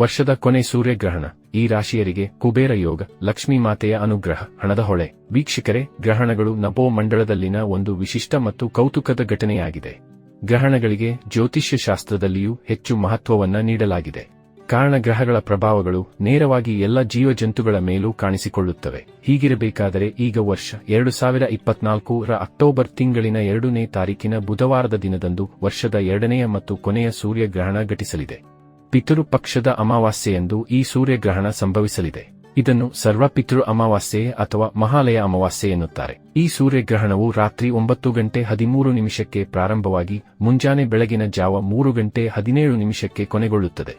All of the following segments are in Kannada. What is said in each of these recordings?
ವರ್ಷದ ಕೊನೆ ಸೂರ್ಯಗ್ರಹಣ. ಈ ರಾಶಿಯರಿಗೆ ಕುಬೇರ ಯೋಗ, ಲಕ್ಷ್ಮೀ ಮಾತೆಯ ಅನುಗ್ರಹ, ಹಣದ ಹೊಳೆ. ವೀಕ್ಷಕರೇ, ಗ್ರಹಣಗಳು ನಭೋ ಮಂಡಳದಲ್ಲಿನ ಒಂದು ವಿಶಿಷ್ಟ ಮತ್ತು ಕೌತುಕದ ಘಟನೆಯಾಗಿದೆ. ಗ್ರಹಣಗಳಿಗೆ ಜ್ಯೋತಿಷ್ಯ ಶಾಸ್ತ್ರದಲ್ಲಿಯೂ ಹೆಚ್ಚು ಮಹತ್ವವನ್ನು ನೀಡಲಾಗಿದೆ. ಕಾರಣ ಗ್ರಹಗಳ ಪ್ರಭಾವಗಳು ನೇರವಾಗಿ ಎಲ್ಲ ಜೀವಜಂತುಗಳ ಮೇಲೂ ಕಾಣಿಸಿಕೊಳ್ಳುತ್ತವೆ. ಹೀಗಿರಬೇಕಾದರೆ ಈಗ ವರ್ಷ ಎರಡು ಸಾವಿರ ಇಪ್ಪತ್ನಾಲ್ಕರ ಅಕ್ಟೋಬರ್ ತಿಂಗಳಿನ ಎರಡನೇ ತಾರೀಕಿನ ಬುಧವಾರದ ದಿನದಂದು ವರ್ಷದ ಎರಡನೆಯ ಮತ್ತು ಕೊನೆಯ ಸೂರ್ಯಗ್ರಹಣ ಘಟಿಸಲಿದೆ. ಪಿತೃ ಪಕ್ಷದ ಅಮಾವಾಸ್ಯೆಯಂದು ಈ ಸೂರ್ಯಗ್ರಹಣ ಸಂಭವಿಸಲಿದೆ. ಇದನ್ನು ಸರ್ವಪಿತೃ ಅಮಾವಾಸ್ಯೆ ಅಥವಾ ಮಹಾಲಯ ಅಮಾವಾಸ್ಯೆ ಎನ್ನುತ್ತಾರೆ. ಈ ಸೂರ್ಯಗ್ರಹಣವು ರಾತ್ರಿ ಒಂಬತ್ತು ಗಂಟೆ ಹದಿಮೂರು ನಿಮಿಷಕ್ಕೆ ಪ್ರಾರಂಭವಾಗಿ ಮುಂಜಾನೆ ಬೆಳಗಿನ ಜಾವ ಮೂರು ಗಂಟೆ ಹದಿನೇಳು ನಿಮಿಷಕ್ಕೆ ಕೊನೆಗೊಳ್ಳುತ್ತದೆ.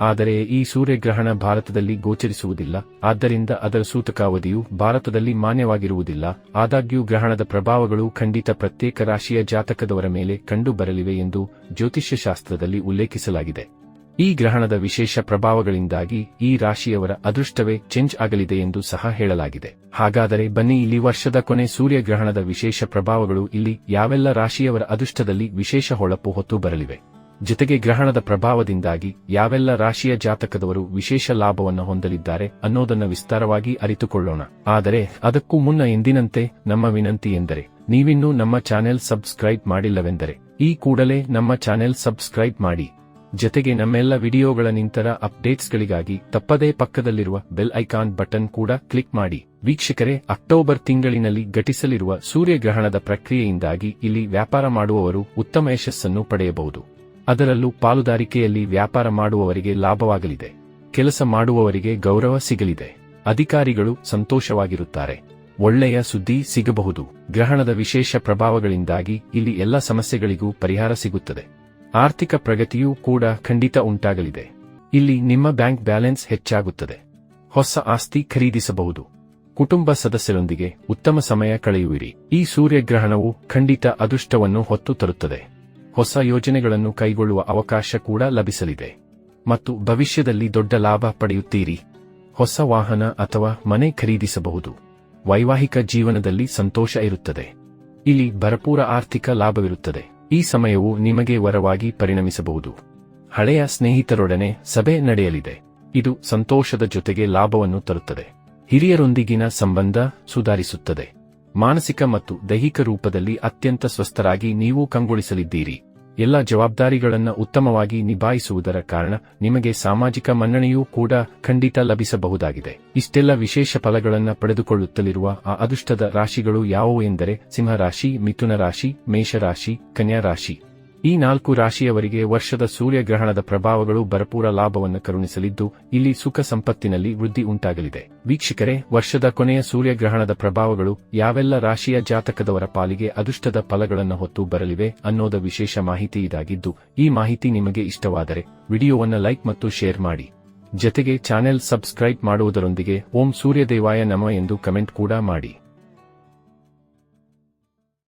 ಆದರೆ ಈ ಸೂರ್ಯಗ್ರಹಣ ಭಾರತದಲ್ಲಿ ಗೋಚರಿಸುವುದಿಲ್ಲ. ಆದ್ದರಿಂದ ಅದರ ಸೂತಕಾವಧಿಯು ಭಾರತದಲ್ಲಿ ಮಾನ್ಯವಾಗಿರುವುದಿಲ್ಲ. ಆದಾಗ್ಯೂ ಗ್ರಹಣದ ಪ್ರಭಾವಗಳು ಖಂಡಿತ ಪ್ರತ್ಯೇಕ ರಾಶಿಯ ಜಾತಕದವರ ಮೇಲೆ ಕಂಡುಬರಲಿವೆ ಎಂದು ಜ್ಯೋತಿಷ್ಯಶಾಸ್ತ್ರದಲ್ಲಿ ಉಲ್ಲೇಖಿಸಲಾಗಿದೆ. ಈ ಗ್ರಹಣದ ವಿಶೇಷ ಪ್ರಭಾವಗಳಿಂದಾಗಿ ಈ ರಾಶಿಯವರ ಅದೃಷ್ಟವೇ ಚೇಂಜ್ ಆಗಲಿದೆ ಎಂದು ಸಹ ಹೇಳಲಾಗಿದೆ. ಹಾಗಾದರೆ ಬನ್ನಿ ಇಲ್ಲಿ ವರ್ಷದ ಕೊನೆ ಸೂರ್ಯಗ್ರಹಣದ ವಿಶೇಷ ಪ್ರಭಾವಗಳು ಇಲ್ಲಿ ಯಾವೆಲ್ಲ ರಾಶಿಯವರ ಅದೃಷ್ಟದಲ್ಲಿ ವಿಶೇಷ ಹೊಳಪು ಹೊತ್ತು ಬರಲಿವೆ. ಜೊತೆಗೆ ಗ್ರಹಣದ ಪ್ರಭಾವದಿಂದಾಗಿ ಯಾವೆಲ್ಲ ರಾಶಿಯ ಜಾತಕದವರು ವಿಶೇಷ ಲಾಭವನ್ನು ಹೊಂದಲಿದ್ದಾರೆ ಅನ್ನೋದನ್ನ ವಿಸ್ತಾರವಾಗಿ ಅರಿತುಕೊಳ್ಳೋಣ. ಆದರೆ ಅದಕ್ಕೂ ಮುನ್ನ ಎಂದಿನಂತೆ ನಮ್ಮ ವಿನಂತಿ ಎಂದರೆ, ನೀವಿನ್ನೂ ನಮ್ಮ ಚಾನೆಲ್ ಸಬ್ಸ್ಕ್ರೈಬ್ ಮಾಡಿಲ್ಲವೆಂದರೆ, ಈ ಕೂಡಲೇ ನಮ್ಮ ಚಾನೆಲ್ ಸಬ್ಸ್ಕ್ರೈಬ್ ಮಾಡಿ. ಜೊತೆಗೆ ನಮ್ಮೆಲ್ಲ ವಿಡಿಯೋಗಳ ನಿಂತರ ಅಪ್ಡೇಟ್ಸ್ಗಳಿಗಾಗಿ ತಪ್ಪದೇ ಪಕ್ಕದಲ್ಲಿರುವ ಬೆಲ್ ಐಕಾನ್ ಬಟನ್ ಕೂಡ ಕ್ಲಿಕ್ ಮಾಡಿ. ವೀಕ್ಷಕರೇ, ಅಕ್ಟೋಬರ್ ತಿಂಗಳಿನಲ್ಲಿ ಘಟಿಸಲಿರುವ ಸೂರ್ಯಗ್ರಹಣದ ಪ್ರಕ್ರಿಯೆಯಿಂದಾಗಿ ಇಲ್ಲಿ ವ್ಯಾಪಾರ ಮಾಡುವವರು ಉತ್ತಮ ಯಶಸ್ಸನ್ನು ಪಡೆಯಬಹುದು. ಅದರಲ್ಲೂ ಪಾಲುದಾರಿಕೆಯಲ್ಲಿ ವ್ಯಾಪಾರ ಮಾಡುವವರಿಗೆ ಲಾಭವಾಗಲಿದೆ. ಕೆಲಸ ಮಾಡುವವರಿಗೆ ಗೌರವ ಸಿಗಲಿದೆ. ಅಧಿಕಾರಿಗಳು ಸಂತೋಷವಾಗಿರುತ್ತಾರೆ. ಒಳ್ಳೆಯ ಸುದ್ದಿ ಸಿಗಬಹುದು. ಗ್ರಹಣದ ವಿಶೇಷ ಪ್ರಭಾವಗಳಿಂದಾಗಿ ಇಲ್ಲಿ ಎಲ್ಲ ಸಮಸ್ಯೆಗಳಿಗೂ ಪರಿಹಾರ ಸಿಗುತ್ತದೆ. ಆರ್ಥಿಕ ಪ್ರಗತಿಯೂ ಕೂಡ ಖಂಡಿತ ಉಂಟಾಗಲಿದೆ. ಇಲ್ಲಿ ನಿಮ್ಮ ಬ್ಯಾಂಕ್ ಬ್ಯಾಲೆನ್ಸ್ ಹೆಚ್ಚಾಗುತ್ತದೆ. ಹೊಸ ಆಸ್ತಿ ಖರೀದಿಸಬಹುದು. ಕುಟುಂಬ ಸದಸ್ಯರೊಂದಿಗೆ ಉತ್ತಮ ಸಮಯ ಕಳೆಯುವಿರಿ. ಈ ಸೂರ್ಯಗ್ರಹಣವು ಖಂಡಿತ ಅದೃಷ್ಟವನ್ನು ಹೊತ್ತು ತರುತ್ತದೆ. ಹೊಸ ಯೋಜನೆಗಳನ್ನು ಕೈಗೊಳ್ಳುವ ಅವಕಾಶ ಕೂಡ ಲಭಿಸಲಿದೆ. ಮತ್ತು ಭವಿಷ್ಯದಲ್ಲಿ ದೊಡ್ಡ ಲಾಭ ಪಡೆಯುತ್ತೀರಿ. ಹೊಸ ವಾಹನ ಅಥವಾ ಮನೆ ಖರೀದಿಸಬಹುದು. ವೈವಾಹಿಕ ಜೀವನದಲ್ಲಿ ಸಂತೋಷ ಇರುತ್ತದೆ. ಇಲ್ಲಿ ಭರಪೂರ ಆರ್ಥಿಕ ಲಾಭವಿರುತ್ತದೆ. ಈ ಸಮಯವು ನಿಮಗೆ ವರವಾಗಿ ಪರಿಣಮಿಸಬಹುದು. ಹಳೆಯ ಸ್ನೇಹಿತರೊಡನೆ ಸಭೆ ನಡೆಯಲಿದೆ. ಇದು ಸಂತೋಷದ ಜೊತೆಗೆ ಲಾಭವನ್ನು ತರುತ್ತದೆ. ಹಿರಿಯರೊಂದಿಗಿನ ಸಂಬಂಧ ಸುಧಾರಿಸುತ್ತದೆ. ಮಾನಸಿಕ ಮತ್ತು ದೈಹಿಕ ರೂಪದಲ್ಲಿ ಅತ್ಯಂತ ಸ್ವಸ್ಥರಾಗಿ ನೀವು ಕಂಗೊಳಿಸಲಿದ್ದೀರಿ. ಎಲ್ಲ ಜವಾಬ್ದಾರಿಗಳನ್ನು ಉತ್ತಮವಾಗಿ ನಿಭಾಯಿಸುವುದರ ಕಾರಣ ನಿಮಗೆ ಸಾಮಾಜಿಕ ಮನ್ನಣೆಯೂ ಕೂಡ ಖಂಡಿತ ಲಭಿಸಬಹುದಾಗಿದೆ. ಇಷ್ಟೆಲ್ಲ ವಿಶೇಷ ಫಲಗಳನ್ನು ಪಡೆದುಕೊಳ್ಳುತ್ತಲಿರುವ ಆ ಅದೃಷ್ಟದ ರಾಶಿಗಳು ಯಾವುವು ಎಂದರೆ ಸಿಂಹರಾಶಿ, ಮಿಥುನ ರಾಶಿ, ಮೇಷರಾಶಿ ಕನ್ಯಾ ರಾಶಿ ಈ ನಾಲ್ಕು ರಾಶಿಯವರಿಗೆ ವರ್ಷದ ಸೂರ್ಯಗ್ರಹಣದ ಪ್ರಭಾವಗಳು ಭರಪೂರ ಲಾಭವನ್ನು ಕರುಣಿಸಲಿದ್ದು, ಇಲ್ಲಿ ಸುಖ ಸಂಪತ್ತಿನಲ್ಲಿ ವೃದ್ಧಿ ಉಂಟಾಗಲಿದೆ. ವೀಕ್ಷಕರೇ, ವರ್ಷದ ಕೊನೆಯ ಸೂರ್ಯಗ್ರಹಣದ ಪ್ರಭಾವಗಳು ಯಾವೆಲ್ಲ ರಾಶಿಯ ಜಾತಕದವರ ಪಾಲಿಗೆ ಅದೃಷ್ಟದ ಫಲಗಳನ್ನು ಹೊತ್ತು ಬರಲಿವೆ ಅನ್ನೋದ ವಿಶೇಷ ಮಾಹಿತಿ ಇದಾಗಿದ್ದು, ಈ ಮಾಹಿತಿ ನಿಮಗೆ ಇಷ್ಟವಾದರೆ, ವಿಡಿಯೋವನ್ನು ಲೈಕ್ ಮತ್ತು ಶೇರ್ ಮಾಡಿ. ಜತೆಗೆ ಚಾನೆಲ್ ಸಬ್ಸ್ಕ್ರೈಬ್ ಮಾಡುವುದರೊಂದಿಗೆ ಓಂ ಸೂರ್ಯದೇವಾಯ ನಮ ಎಂದು ಕಮೆಂಟ್ ಕೂಡ ಮಾಡಿ.